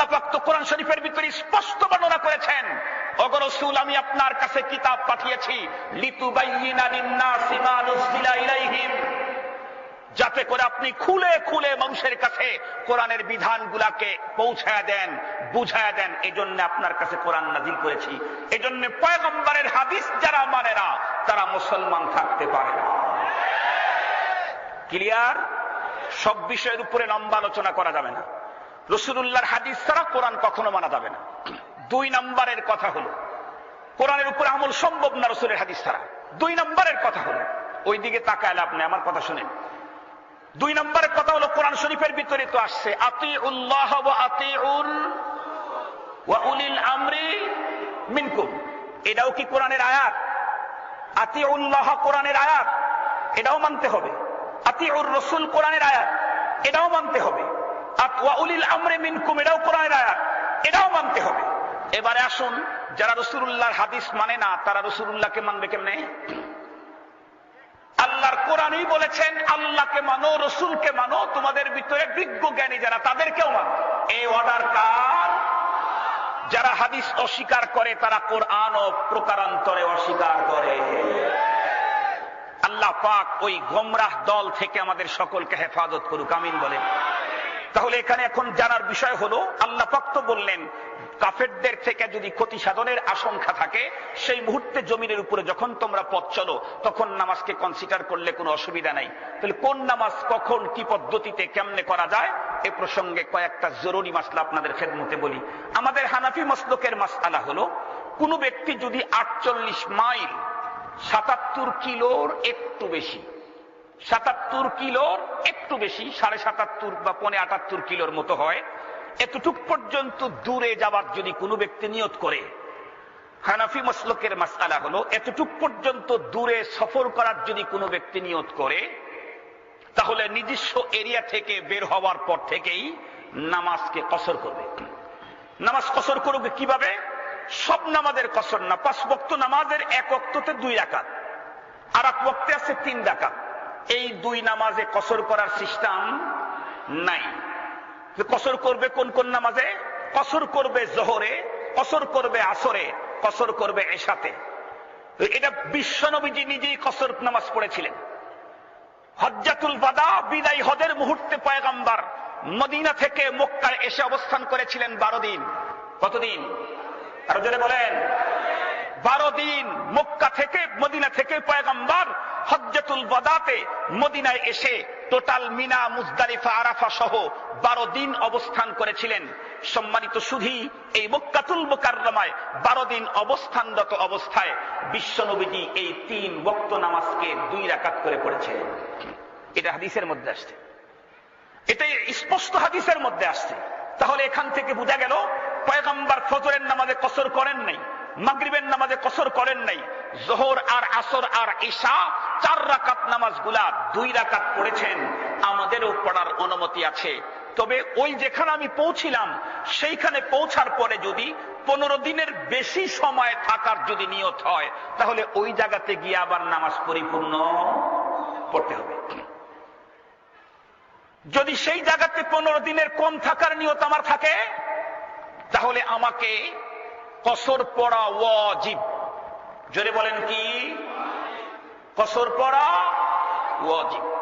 আল্লাহ পাক তো কোরআন শরীফের ভিতরে স্পষ্ট বর্ণনা করেছেন অগরসুল আমি আপনার কাছে কিতাব পাঠিয়েছি যাতে করে আপনি খুলে খুলে মানুষের কাছে কোরআনের বিধানগুলাকে পৌঁছায় দেন, বুঝায় দেন এই জন্য আপনার কাছে কোরআন নাজিল করেছি। এই জন্য পয়গম্বরের হাদিস যারা মানে না, তারা মুসলমান থাকতে পারে না। ক্লিয়ার? সব বিষয়ের উপরে লম্বা আলোচনা করা যাবে না। রসুল্লাহর হাদিস ছাড়া কোরআন কখনো মানা যাবে না। দুই নম্বরের কথা হলো, কোরআনের উপরে আমল সম্ভব না রসুলের হাদিস ছাড়া। দুই নম্বরের কথা হলো ওই দিকে তাকায় লাভ নেই, আমার কথা শুনেন। দুই নম্বরের কথা হলো, কোরআন শরীফের ভিতরে তো আসছে আতি উল্লাহ আতি উল উলিল আমরি মিনকুম। এটাও কি কোরআনের আয়াত? আতি উল্লাহ কোরআনের আয়াত, এটাও মানতে হবে। আতি উর রসুল কোরআনের আয়াত, এটাও মানতে হবে। আত- ওয়া উলিল আমরে মিনকুম, এটাও কোরআনের আয়াত, এটাও মানতে হবে। এবারে আসুন, যারা রসুল্লাহর হাদিস মানে না, তারা রসুল্লাহকে মানবে কেমনে? আল্লাহর কোরআনই বলেছেন, আল্লাহকে মানো, রসুলকে মানো, তোমাদের ভিতরে বিজ্ঞ জ্ঞানী যারা, তাদেরকেও মানো। এই অর্ডার কার? যারা হাদিস অস্বীকার করে, তারা কোরআন ও প্রকারান্তরে অস্বীকার করে। আল্লাহ পাক ওই গোমরাহ দল থেকে আমাদের সকলকে হেফাজত করুক, আমিন বলে তাহলে এখানে এখন জানার বিষয় হলো, আল্লাহ পাক তো বললেন, কাফেরদের থেকে যদি ক্ষতি সাধনের আশঙ্কা থাকে, সেই মুহূর্তে জমিনের উপরে যখন তোমরা পথ চলো, তখন নামাজকে কনসিডার করলে কোনো অসুবিধা নাই। তাহলে কোন নামাজ কখন, কি পদ্ধতিতে, কেমনে করা যায়, এ প্রসঙ্গে কয়েকটা জরুরি মাসলা আপনাদের খেদমতে বলি। আমাদের হানাফি মসলকের মাসআলা হলো, কোন ব্যক্তি যদি আটচল্লিশ মাইল সাতাত্তর কিলোর একটু বেশি সাতাত্তর কিলোর একটু বেশি, সাড়ে সাতাত্তর বা পনে আটাত্তর কিলোর মতো হয়। এতটুক পর্যন্ত দূরে যাবার যদি কোনো ব্যক্তি নিয়ত করে, হানাফি মসলকের মাসালা হলো, এতটুক পর্যন্ত দূরে সফর করার যদি কোনো ব্যক্তি নিয়ত করে, তাহলে নিজস্ব এরিয়া থেকে বের হওয়ার পর থেকেই নামাজকে কসর করবে। নামাজ কসর করবে কীভাবে? সব নামাজের কসর না, পাঁচ বক্ত নামাজের এক অক্ততে দুই রাকাত আর এক বক্তে আছে তিন রাকাত। এই দুই নামাজে কসর করার সিস্টেম নাই। কসর করবে কোন কোন নামাজে? কসর করবে জোহরে, কসর করবে আসরে, কসর করবে এশাতে। তো এটা বিশ্বনবীজি নিজেই কসর নামাজ পড়েছিলেন। হজ্জাতুল বাদা, বিদায় হদের মুহূর্তে পয়গাম্বার মদিনা থেকে মক্কায় এসে অবস্থান করেছিলেন বারো দিন। কতদিন আরও জোরে বলেন। বারো দিন মক্কা থেকে, মদিনা থেকে পয়গাম্বার হজ্জাতুল বাদাতে মদিনায় এসে টোটাল মিনা, মুজদালিফা, আরাফা সহ বারো দিন অবস্থান করেছিলেন। সম্মানিত সুধী, এই মক্কাতুল মোকাররমায় বারো দিন অবস্থানরত অবস্থায় বিশ্বনবীজি এই তিন বক্ত নামাজকে দুই রাকাত করে পড়েছে এটা হাদিসের মধ্যে আসছে। এটাই স্পষ্ট হাদিসের মধ্যে আসছে। তাহলে এখান থেকে বোঝা গেল, পয়গম্বর ফজরের নামাজে কসর করেন নাই, মাগরিবের নামাজে কসর করেন নাই, জোহর আর আসর আর ঈশা চার রাকাত নামাজগুলা দুই রাকাত পড়েছেন, আমাদেরও পড়ার অনুমতি আছে। তবে ওই যেখানে আমি পৌঁছিলাম, সেইখানে পৌঁছার পরে যদি পনেরো দিনের বেশি সময় থাকার যদি নিয়ত হয়, তাহলে ওই জায়গাতে গিয়ে আবার নামাজ পরিপূর্ণ পড়তে হবে। যদি সেই জায়গাতে পনেরো দিনের কম থাকার নিয়ত আমার থাকে, তাহলে আমাকে কসর পড়া ওয়াজিব। জোরে বলেন কি? কসর পড়া ওয়াজিব।